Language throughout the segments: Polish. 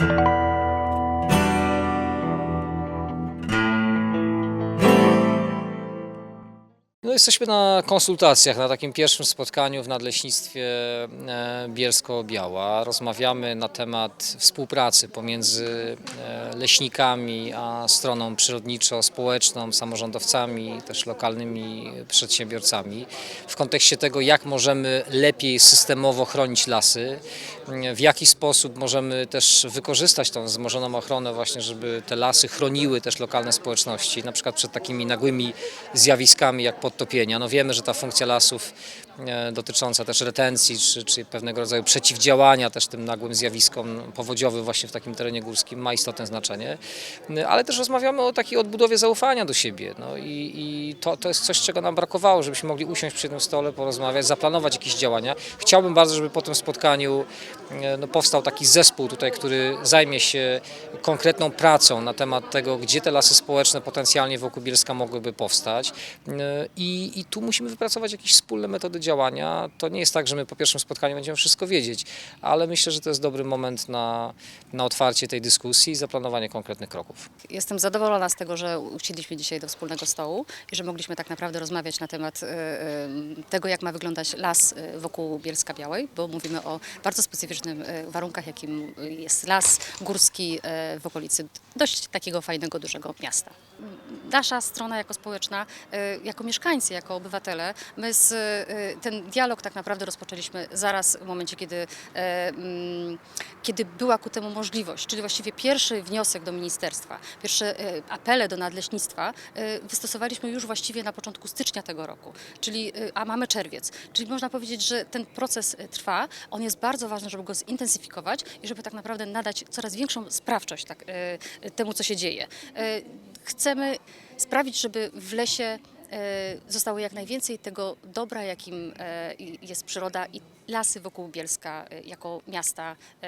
No jesteśmy na konsultacjach, na takim pierwszym spotkaniu w Nadleśnictwie e, Bielsko-Biała. Rozmawiamy na temat współpracy pomiędzy e, leśnikami a stroną przyrodniczo-społeczną, samorządowcami, też lokalnymi przedsiębiorcami w kontekście tego, jak możemy lepiej systemowo chronić lasy, w jaki sposób możemy też wykorzystać tą wzmożoną ochronę właśnie, żeby te lasy chroniły też lokalne społeczności, na przykład przed takimi nagłymi zjawiskami jak podtopienia. No wiemy, że ta funkcja lasów e, dotycząca też retencji czy, czy pewnego rodzaju przeciwdziałania też tym nagłym zjawiskom powodziowym właśnie w takim terenie górskim ma istotne znaczenie, E, ale też rozmawiamy o takiej odbudowie zaufania do siebie no i, i to, to jest coś, czego nam brakowało, żebyśmy mogli usiąść przy jednym stole, porozmawiać, zaplanować jakieś działania. Chciałbym bardzo, żeby po tym spotkaniu no, powstał taki zespół tutaj, który zajmie się konkretną pracą na temat tego, gdzie te lasy społeczne potencjalnie wokół Bielska mogłyby powstać. E, I, I tu musimy wypracować jakieś wspólne metody działania. To nie jest tak, że my po pierwszym spotkaniu będziemy wszystko wiedzieć, ale myślę, że to jest dobry moment na, na otwarcie tej dyskusji i zaplanowanie konkretnych kroków. Jestem zadowolona z tego, że usiedliśmy dzisiaj do wspólnego stołu i że mogliśmy tak naprawdę rozmawiać na temat e, e, tego, jak ma wyglądać las e, wokół Bielska Białej, bo mówimy o bardzo specyficznym e, warunkach, jakim jest las górski e, w okolicy dość takiego fajnego, dużego miasta. Nasza strona jako społeczna, e, jako mieszkańcy, jako obywatele, my z, e, ten dialog tak naprawdę rozpoczęliśmy zaraz w momencie, kiedy, e, mm, kiedy była ku temu możliwość, czyli właściwie pierwszy wniosek do ministerstwa, pierwsze e, apele do nadleśnictwa e, wystosowaliśmy już właściwie na początku stycznia tego roku, czyli, e, a mamy czerwiec, czyli można powiedzieć, że ten proces e, trwa, on jest bardzo ważny, żeby go zintensyfikować i żeby tak naprawdę nadać coraz większą sprawczość tak, e, temu, co się dzieje. E, Chcemy sprawić, żeby w lesie zostało jak najwięcej tego dobra, jakim e, jest przyroda i lasy wokół Bielska e, jako miasta e,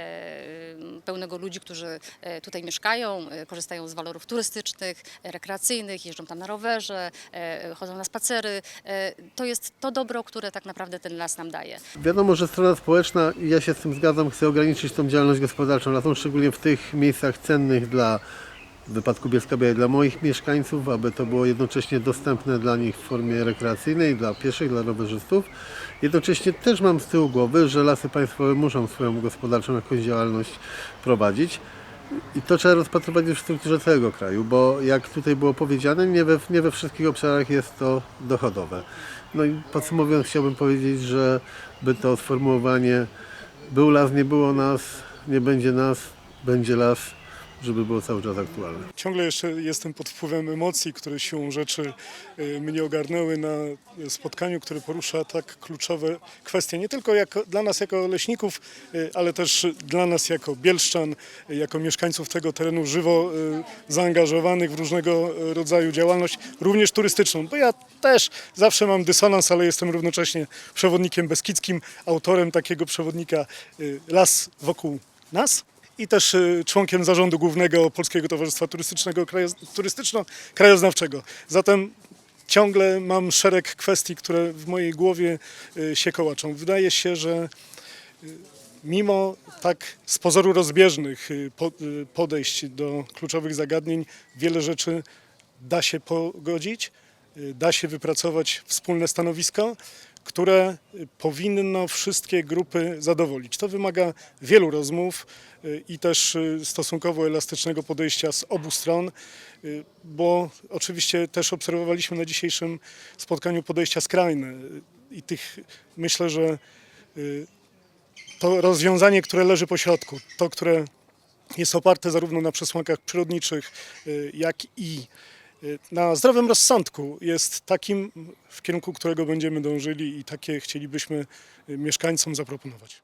pełnego ludzi, którzy e, tutaj mieszkają, e, korzystają z walorów turystycznych, e, rekreacyjnych, jeżdżą tam na rowerze, e, chodzą na spacery. E, To jest to dobro, które tak naprawdę ten las nam daje. Wiadomo, że strona społeczna, ja się z tym zgadzam, chce ograniczyć tą działalność gospodarczą lasą, szczególnie w tych miejscach cennych dla, w wypadku Bielska Białej, dla moich mieszkańców, aby to było jednocześnie dostępne dla nich w formie rekreacyjnej, dla pieszych, dla rowerzystów. Jednocześnie też mam z tyłu głowy, że lasy państwowe muszą swoją gospodarczą jakąś działalność prowadzić. I to trzeba rozpatrywać już w strukturze całego kraju, bo jak tutaj było powiedziane, nie we, nie we wszystkich obszarach jest to dochodowe. No i podsumowując, chciałbym powiedzieć, że by to sformułowanie był las, nie było nas, nie będzie nas, będzie las, żeby było cały czas aktualne. Ciągle jeszcze jestem pod wpływem emocji, które siłą rzeczy y, mnie ogarnęły na spotkaniu, które porusza tak kluczowe kwestie. Nie tylko jako, dla nas jako leśników, y, ale też dla nas jako bielszczan, y, jako mieszkańców tego terenu żywo zaangażowanych w różnego rodzaju działalność, również turystyczną. Bo ja też zawsze mam dysonans, ale jestem równocześnie przewodnikiem beskidzkim, autorem takiego przewodnika Las wokół nas i też y, członkiem zarządu głównego Polskiego Towarzystwa Turystycznego, Krajoz- Turystyczno-Krajoznawczego. Zatem ciągle mam szereg kwestii, które w mojej głowie y, się kołaczą. Wydaje się, że y, mimo tak z pozoru rozbieżnych po- podejść do kluczowych zagadnień, wiele rzeczy da się pogodzić, da się wypracować wspólne stanowisko, które powinno wszystkie grupy zadowolić. To wymaga wielu rozmów y, i też y, stosunkowo elastycznego podejścia z obu stron, y, bo oczywiście też obserwowaliśmy na dzisiejszym spotkaniu podejścia skrajne i tych myślę, że to rozwiązanie, które leży po środku, to, które jest oparte zarówno na przesłankach przyrodniczych, jak i na zdrowym rozsądku, jest takim, w kierunku którego będziemy dążyli i takie chcielibyśmy mieszkańcom zaproponować.